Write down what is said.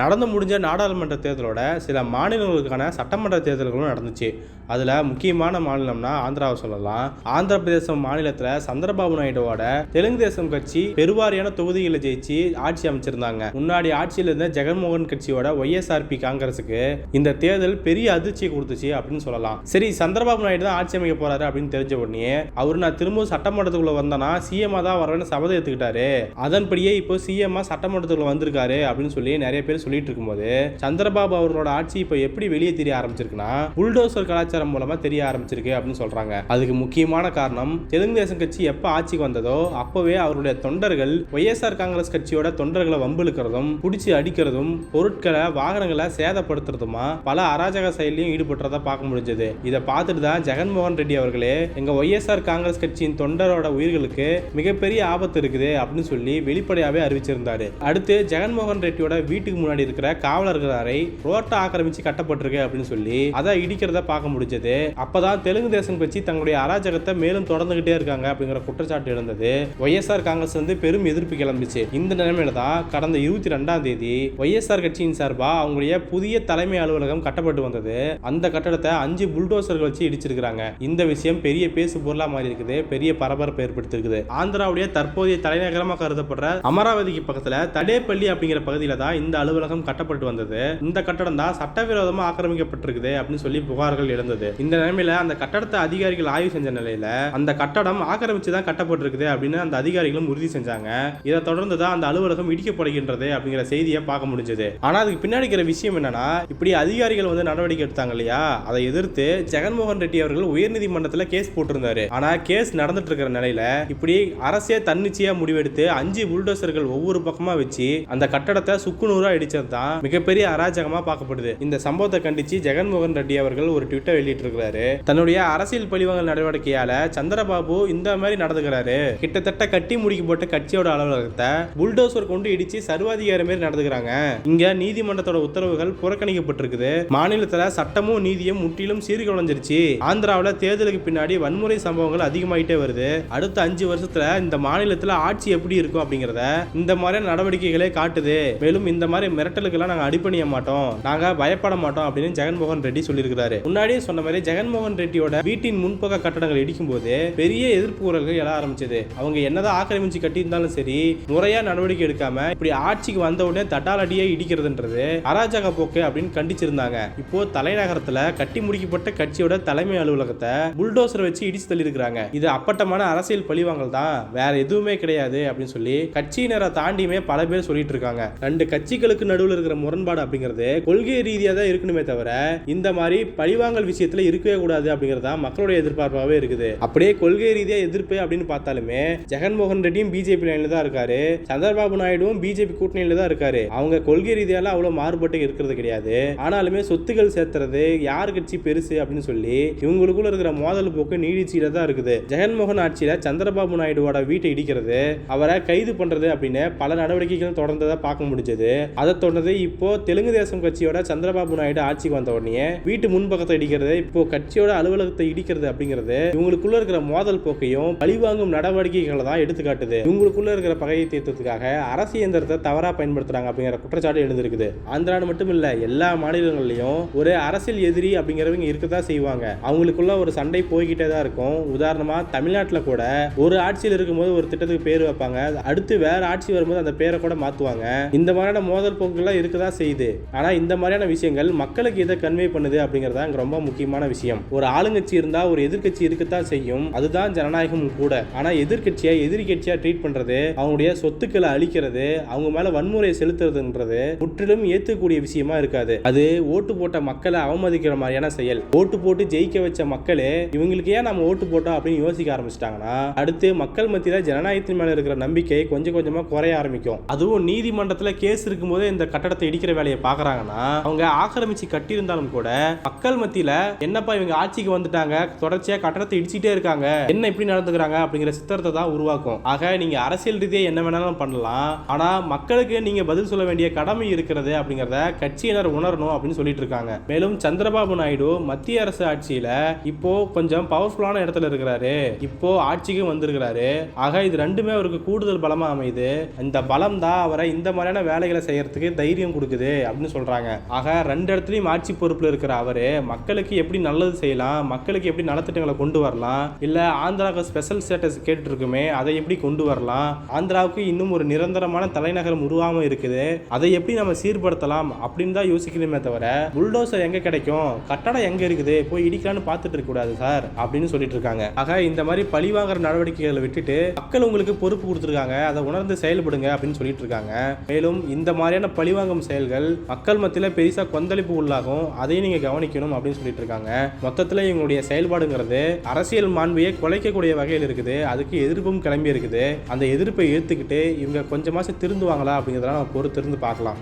நடந்து முடிஞ்ச நாடாளுமன்ற தேர்தலோட சில மாநிலங்களுக்கான சட்டமன்ற தேர்தல்களும் நடந்துச்சு. அதில் முக்கியமான மாநிலம்னா ஆந்திராவை சொல்லலாம். ஆந்திர பிரதேசம் மாநிலத்தில் சந்திரபாபு நாயுடுவோட தெலுங்கு தேசம் கட்சி பெருவாரியான தொகுதிகளை ஜெயிச்சு ஆட்சி அமைச்சிருந்தாங்க. முன்னாடி ஆட்சியில் இருந்த ஜெகன்மோகன் கட்சியோட ஒய்எஸ்ஆர்பி காங்கிரஸுக்கு இந்த தேர்தல் பெரிய அதிர்ச்சியை கொடுத்துச்சு அப்படின்னு சொல்லலாம். சரி சந்திரபாபு நாயுடு தான் ஆட்சி அமைக்க போறாரு அப்படின்னு தெரிஞ்ச உடனே அவர் நான் திரும்ப சட்டமன்றத்துக்குள்ள வந்தேன்னா சிஎம்மா தான் வரவேன்னு சபதம் எடுத்துக்கிட்டாரு அதன்படியே இப்போ சிஎம்மா சட்டமன்றத்துக்குள்ள வந்திருக்காரு அப்படின்னு சொல்லி நிறைய பேர் சொல்லிட்டு இருக்கும்போது சந்திரபாபு அவர்களோட ஆட்சி இப்போ எப்படி வெளியே தெரிய ஆரம்பிச்சிருக்குன்னா புல்டோசர் கலாச்சாரம் மூலமா தெரிய ஆரம்பிச்சிருக்கு அப்படின்னு சொல்றாங்க. அதுக்கு முக்கியமான காரணம் தெலுங்கு தேசம் கட்சி எப்ப ஆட்சிக்கு வந்ததோ அப்பவே அவருடைய தொண்டர்கள் ஒய்எஸ்ஆர் காங்கிரஸ் கட்சியோட தொண்டர்களை வம்பிழுக்கிறதும் பிடிச்சி அடிக்கிறதும் பொருட்களை வாகனங்களை சேதப்படுத்துறதுமா பல அராஜக செயலையும் ஈடுபட்டுறதா பார்க்க முடிஞ்சது. இதை பார்த்துட்டு தான் ஜெகன்மோகன் ரெட்டி அவர்களே எங்க ஒய்எஸ்ஆர் காங்கிரஸ் கட்சியின் தொண்டரோட உயிர்களுக்கு மிகப்பெரிய ஆபத்து இருக்குது அப்படின்னு சொல்லி வெளிப்படையாவே அறிவிச்சிருந்தாரு. அடுத்து ஜெகன்மோகன் ரெட்டியோட வீட்டுக்கு முன்னாடி வேண்டி இருக்கிற காவலர்கள் அறை ரோட்டை ஆக்கிரமிச்சு கட்டப்பட்டிருக்கு அப்படின்னு சொல்லி அதை இடிக்கிறத பார்க்க முடிஞ்சது. அப்பதான் தெலுங்கு தேசம் கட்சி தங்களுடைய அராஜகத்தை மேலும் தொடர்ந்துகிட்டே இருக்காங்க அப்படிங்கிற குற்றச்சாட்டு எழுந்தது. ஒய்எஸ்ஆர் காங்கிரஸ் வந்து பெரும் எதிர்ப்பு கிளம்பிச்சு. இந்த நிலைமையில தான் கடந்த இருபத்தி ரெண்டாம் தேதி ஒய்எஸ்ஆர் கட்சியின் சார்பா அவங்களுடைய புதிய தலைமை அலுவலகம் கட்டப்பட்டு வந்தது. அந்த கட்டடத்தை அஞ்சு புல்டோசர்கள் வச்சு இடிச்சிருக்காங்க இந்த விஷயம் பெரிய பேசு பொருளா மாறி இருக்குது பெரிய பரபரப்பு ஏற்படுத்திருக்குது ஆந்திராவுடைய தற்போதைய தலைநகரமாக கருதப்படுற அமராவதிக்கு பக்கத்துல தடேப்பள்ளி அப்படிங்கிற பகுதியில தான் இந்த அலுவலகம் அலுவலகம் கட்டப்பட்டு வந்தது. இந்த கட்டடம் தான் சட்டவிரோதமாக ஆக்கிரமிக்கப்பட்டிருக்குது அப்படின்னு சொல்லி புகார்கள் எழுந்தது. இந்த நிலைமையில அந்த கட்டடத்தை அதிகாரிகள் ஆய்வு செஞ்ச நிலையில அந்த கட்டடம் ஆக்கிரமிச்சு தான் கட்டப்பட்டிருக்குது அப்படின்னு அந்த அதிகாரிகளும் உறுதி செஞ்சாங்க. இதை தொடர்ந்து தான் அந்த அலுவலகம் இடிக்கப்படுகின்றது அப்படிங்கிற செய்தியை பார்க்க முடிஞ்சது. ஆனா அதுக்கு பின்னாடி இருக்கிற விஷயம் என்னன்னா இப்படி அதிகாரிகள் வந்து நடவடிக்கை எடுத்தாங்க இல்லையா? அதை எதிர்த்து ஜெகன்மோகன் ரெட்டி அவர்கள் உயர்நீதிமன்றத்தில் கேஸ் போட்டிருந்தாரு. ஆனா கேஸ் நடந்துட்டு இருக்கிற நிலையில இப்படி அரசே தன்னிச்சையா முடிவெடுத்து அஞ்சு புல்டோசர்கள் ஒவ்வொரு பக்கமா வச்சு அந்த கட்டடத்தை சுக்குநூறா இடிச்சது தான் மிகப்பெரிய அராஜகமா பார்க்கப்படுது. இந்த சம்பவத்தை கண்டிச்சு ஜெகன்மோகன் ரெட்டி அவர்கள் ஒரு ட்விட்டர் வெளியிட்டிருக்கிறாரு. தன்னுடைய அரசியல் பழிவாங்கல் நடவடிக்கையால சந்திரபாபு இந்த மாதிரி நடந்துக்கிறாரு. கிட்டத்தட்ட கட்டி முடிக்கப்பட்ட கட்சியோட அலுவலகத்தை புல்டோசர் கொண்டு இடிச்சு சர்வாதிகாரி மாதிரி நடந்துக்கிறாங்க. இங்க நீதிமன்றத்தோட உத்தரவுகள் புறக்கணிக்கப்பட்டிருக்குது. மாநிலத்துல சட்டமும் நீதியும் முற்றிலும் சீர்குலைஞ்சிருச்சு. ஆந்திராவுல தேர்தலுக்கு பின்னாடி வன்முறை சம்பவங்கள் அதிகமாயிட்டே வருது. அடுத்த அஞ்சு வருஷத்துல இந்த மாநிலத்துல ஆட்சி எப்படி இருக்கும் அப்படிங்கறத இந்த மாதிரியான நடவடிக்கைகளே காட்டுது. மேலும் இந்த மாதிரி மிரட்டலுக்கெல்லாம் நாங்கள் அடிப்பணிய மாட்டோம். நாங்க பயப்பட மாட்டோம் அப்படின்னு ஜெகன்மோகன் ரெட்டி சொல்லியிருக்கிறாரு. முன்னாடியே சொன்ன மாதிரி ஜெகன்மோகன் ரெட்டியோட வீட்டின் முன்பக்க கட்டடங்கள் இடிக்கும் போது பெரிய எதிர்ப்பு குரல்கள் எழ ஆரம்பிச்சது. அவங்க என்னதான் ஆக்கிரமிச்சு கட்டியிருந்தாலும் சரி முறையா நடவடிக்கை எடுக்காம இப்படி ஆட்சிக்கு வந்த உடனே தட்டாலடியே இடிக்கிறதுன்றது அராஜக போக்கு அப்படின்னு கண்டிச்சிருந்தாங்க. இப்போ தலைநகரத்துல கட்டி முடிக்கப்பட்ட கட்சியோட தலைமை அலுவலகத்தை புல்டோசர் வச்சு இடிச்சு தள்ளியிருக்கிறாங்க. இது அப்பட்டமான அரசியல் பழிவாங்கல் தான். வேற எதுவுமே கிடையாது அப்படின்னு சொல்லி கட்சியினரை தாண்டியுமே பல பேர் சொல்லிட்டு இருக்காங்க. ரெண்டு கட்சிகளுக்கு நடுவில் இருக்கிற முரண்பாடு அப்படிங்கிறது கொள்கை ரீதியாக தான் இருக்கணுமே தவிர இந்த மாதிரி பழிவாங்கல் விஷயத்தில் இருக்கவே கூடாது அப்படிங்கிறது தான் மக்களுடைய எதிர்பார்ப்பாகவே இருக்குது. அப்படியே கொள்கை ரீதியாக எதிர்ப்பு அப்படின்னு பார்த்தாலுமே ஜெகன்மோகன் ரெட்டியும் பிஜேபி லைனில் தான் இருக்காரு. சந்திரபாபு நாயுடுவும் பிஜேபி கூட்டணியில் தான் இருக்காரு. அவங்க கொள்கை ரீதியால அவ்வளோ மாறுபட்டு இருக்கிறது கிடையாது. ஆனாலுமே சொத்துக்கள் சேர்த்துறது யார் கட்சி பெருசு அப்படின்னு சொல்லி இவங்களுக்குள்ள இருக்கிற மோதல் போக்கு நீடிச்சில தான் இருக்குது. ஜெகன்மோகன் ஆட்சியில சந்திரபாபு நாயுடுவோட வீட்டை இடிக்கிறது அவரை கைது பண்றது அப்படின்னு பல நடவடிக்கைகள் தொடர்ந்ததை பார்க்க முடிஞ்சது. அதை தொடர்ந்து இப்போ தெலுங்கு தேசம் கட்சியோட சந்திரபாபு நாயுடு ஆட்சிக்கு வந்த உடனே வீட்டு முன்பக்கத்தை இடிக்கிறது இப்போ கட்சியோட அலுவலகத்தை இடிக்கிறது அப்படிங்கிறது இவங்களுக்குள்ள இருக்கிற மோதல் போக்கையும் பழிவாங்கும் நடவடிக்கைகளை தான் எடுத்துக்காட்டுது. இவங்களுக்குள்ள இருக்கிற பகையை தீர்த்ததுக்காக அரசு இயந்திரத்தை தவறா பயன்படுத்துறாங்க அப்படிங்கிற குற்றச்சாட்டு எழுந்திருக்குது. ஆந்திரான்னு மட்டும் இல்ல எல்லா மாநிலங்கள்லயும் ஒரு அரசியல் எதிரி அப்படிங்கிறவங்க இருக்கதான் செய்வாங்க. அவங்களுக்குள்ள ஒரு சண்டை போய்கிட்டே தான் இருக்கும். உதாரணமா தமிழ்நாட்டில் கூட ஒரு ஆட்சியில் இருக்கும்போது ஒரு திட்டத்துக்கு பேர் வைப்பாங்க. அடுத்து வேற ஆட்சி வரும்போது அந்த பேரை கூட மாத்துவாங்க. இந்த மாதிரியான மோதல் போக்கு போக்குகள்லாம் இருக்கதான் செய்யுது. ஆனால் இந்த மாதிரியான விஷயங்கள் மக்களுக்கு இதை கன்வே பண்ணுது அப்படிங்கிறது தான் ரொம்ப முக்கியமான விஷயம். ஒரு ஆளுங்கட்சி இருந்தால் ஒரு எதிர்க்கட்சி இருக்கத்தான் செய்யும். அதுதான் ஜனநாயகம் கூட. ஆனால் எதிர்க்கட்சியை எதிரி ட்ரீட் பண்ணுறது அவங்களுடைய சொத்துக்களை அழிக்கிறது அவங்க மேலே வன்முறையை செலுத்துறதுன்றது முற்றிலும் ஏற்றுக்கூடிய விஷயமா இருக்காது. அது ஓட்டு போட்ட மக்களை அவமதிக்கிற மாதிரியான செயல். ஓட்டு போட்டு ஜெயிக்க வச்ச மக்களே இவங்களுக்கு ஏன் நம்ம ஓட்டு போட்டோம் அப்படின்னு யோசிக்க ஆரம்பிச்சிட்டாங்கன்னா அடுத்து மக்கள் மத்தியில் ஜனநாயகத்தின் மேலே இருக்கிற நம்பிக்கை கொஞ்சம் கொஞ்சமாக குறைய ஆரம்பிக்கும். அதுவும் நீதிமன்றத்தில் கேஸ் இருக்கும்போது இந்த கட்டடத்தை இடிக்கிற வேலையை பாக்குறாங்கன்னா அவங்க ஆக்கிரமிச்சு கட்டியிருந்தாலும் கூட மக்கள் மத்தியில என்னப்பா இவங்க ஆட்சிக்கு வந்துட்டாங்க தொடர்ச்சியா கட்டடத்தை இடிச்சிட்டே இருக்காங்க என்ன இப்படி நடந்துக்கிறாங்க அப்படிங்கிற சித்திரத்தை தான் உருவாக்கும். ஆக நீங்க அரசியல் ரீதியாக என்ன வேணாலும் பண்ணலாம் ஆனா மக்களுக்கு நீங்க பதில் சொல்ல வேண்டிய கடமை இருக்கிறது அப்படிங்கறத கட்சியினர் உணரணும் அப்படின்னு சொல்லிட்டு இருக்காங்க. மேலும் சந்திரபாபு நாயுடு மத்திய அரசு ஆட்சியில இப்போ கொஞ்சம் பவர்ஃபுல்லான இடத்துல இருக்கிறாரு. இப்போ ஆட்சிக்கும் வந்திருக்கிறாரு. ஆக இது ரெண்டுமே அவருக்கு கூடுதல் பலமா அமையுது. இந்த பலம் தான் அவரை இந்த மாதிரியான வேலைகளை செய்யறதுக்கு செய்யறதுக்கு தைரியம் கொடுக்குது அப்படின்னு சொல்றாங்க. ஆக ரெண்டு இடத்துலயும் ஆட்சி பொறுப்புல இருக்கிற அவரு மக்களுக்கு எப்படி நல்லது செய்யலாம் மக்களுக்கு எப்படி நலத்திட்டங்களை கொண்டு வரலாம் இல்ல ஆந்திராவுக்கு ஸ்பெஷல் ஸ்டேட்டஸ் கேட்டுருக்குமே இருக்குமே அதை எப்படி கொண்டு வரலாம் ஆந்திராவுக்கு இன்னும் ஒரு நிரந்தரமான தலைநகரம் உருவாம இருக்குது அதை எப்படி நம்ம சீர்படுத்தலாம் அப்படின்னு தான் யோசிக்கணுமே தவிர புல்டோசர் எங்க கிடைக்கும் கட்டடம் எங்க இருக்குது போய் இடிக்கலான்னு பார்த்துட்டு இருக்க கூடாது சார் அப்படின்னு சொல்லிட்டு இருக்காங்க. ஆக இந்த மாதிரி பழி வாங்குற நடவடிக்கைகளை விட்டுட்டு மக்கள் உங்களுக்கு பொறுப்பு கொடுத்துருக்காங்க அதை உணர்ந்து செயல்படுங்க அப்படின்னு சொல்லிட்டு இருக்காங்க. மேலும் இந்த மாதிரியான பழிவாங்கும் செயல்கள் மக்கள் மத்தியில் பெருசாக கொந்தளிப்பு உள்ளாகும். அதையும் நீங்கள் கவனிக்கணும் அப்படின்னு சொல்லிட்டு இருக்காங்க மொத்தத்தில் இவங்களுடைய செயல்பாடுங்கிறது அரசியல் மாண்பையை குலைக்கக்கூடிய வகையில் இருக்குது. அதுக்கு எதிர்ப்பும் கிளம்பி இருக்குது. அந்த எதிர்ப்பை ஏற்றுக்கிட்டு இவங்க கொஞ்சமாச்சும் திருந்துவாங்களா அப்படிங்கிறதெல்லாம் நம்ம பொறுத்திருந்து பார்க்கலாம்.